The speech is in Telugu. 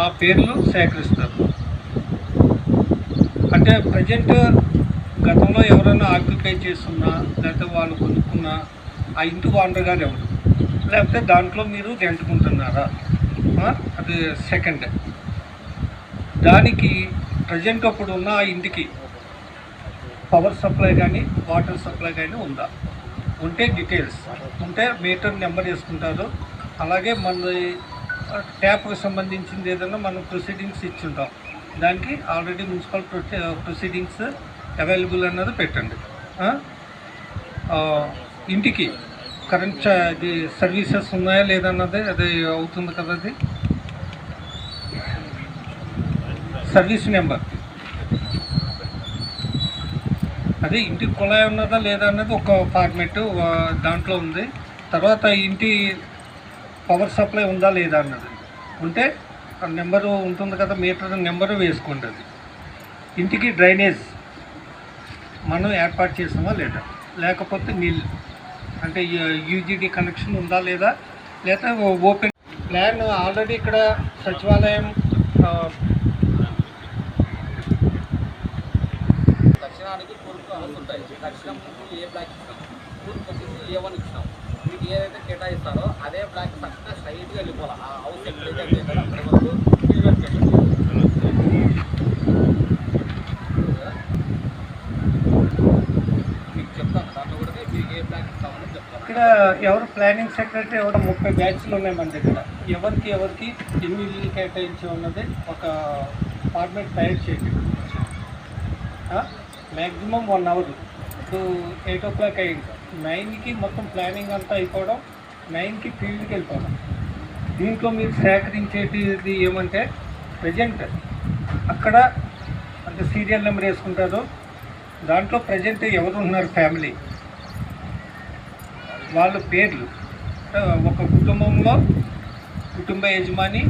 ఆ పేర్లు సేకరిస్తారు. అంటే ప్రజెంట్ గతంలో ఎవరైనా ఆక్యుపై చేస్తున్నా లేకపోతే వాళ్ళు కొనుక్కున్నా ఆ ఇంటి ఓనర్ గారు ఎవరు? లేకపోతే దాంట్లో మీరు రెంట్కుంటున్నారా అది సెకండ్. దానికి ప్రజెంట్ అప్పుడు ఉన్న ఆ ఇంటికి పవర్ సప్లై కానీ వాటర్ సప్లై కానీ ఉందా? ఉంటే డీటెయిల్స్. ఉంటే మీటర్ నెంబర్ వేసుకుంటారు. అలాగే మన ట్యాప్కి సంబంధించింది ఏదైనా మనం ప్రొసీడింగ్స్ ఇచ్చుంటాం. దానికి ఆల్రెడీ మున్సిపల్ ప్రొసీడింగ్స్ అవైలబుల్ అన్నది పెట్టండి. ఇంటికి కరెంట్ చా- ఇది సర్వీసెస్ ఉన్నాయా లేదన్నది అది అవుతుంది కదా అది? Service number. అదే ఇంటికి కుళాయి ఉన్నదా లేదా అన్నది ఒక ఫార్మెట్ దాంట్లో ఉంది. తర్వాత ఇంటి పవర్ సప్లై ఉందా లేదా అన్నది. ఉంటే ఆ నెంబరు ఉంటుంది కదా మీటర్ నెంబరు వేసుకోండి అది. ఇంటికి డ్రైనేజ్ మనం ఏర్పాటు చేసామా లేదా? లేకపోతే నీళ్ళు అంటే యూజీడీ కనెక్షన్ ఉందా లేదా? లేదా ఓపెన్ ప్లాన్ ఆల్రెడీ ఇక్కడ సచివాలయం దక్షిణానికి తూర్పు ఉంటాయి దక్షిణం ఏ బ్లాక్ ఇస్తాం తూర్పు వచ్చేసి ఏ వన్ ఇస్తాం వీటికి ఏదైతే కేటాయిస్తారో అదే బ్లాక్ చక్కగా స్ట్రైట్గా వెళ్ళిపోవాలి. ఆ హౌస్ ఎక్కడైతే చేశారో అక్కడి వరకు మీకు చెప్తాను కూడా ఏ ఇస్తామని ఇక్కడ ఎవరు ప్లానింగ్ సెక్రటరీ ఎవరు ముప్పై బ్యాచ్లు ఉన్నాయి మన దగ్గర. ఎవరికి ఎవరికి ఎన్ని ఇల్లు కేటాయించి ఉన్నది ఒక ఫార్మేట్ తయారు చేయండి. మ్యాక్సిమం వన్ అవర్ ఇప్పుడు ఎయిట్ ఓ క్లాక్ అయ్యింది నైన్కి మొత్తం ప్లానింగ్ అంతా అయిపోవడం నైన్కి ఫీల్డ్కి వెళ్ళిపోవడం. దీంట్లో మీరు సేకరించేది ఏమంటే ప్రజెంట్ అక్కడ అంటే సీరియల్ నెంబర్ వేసుకుంటారు. దాంట్లో ప్రజెంట్ ఎవరు ఉన్నారు ఫ్యామిలీ? వాళ్ళ పేర్లు. ఒక కుటుంబంలో కుటుంబ యజమాని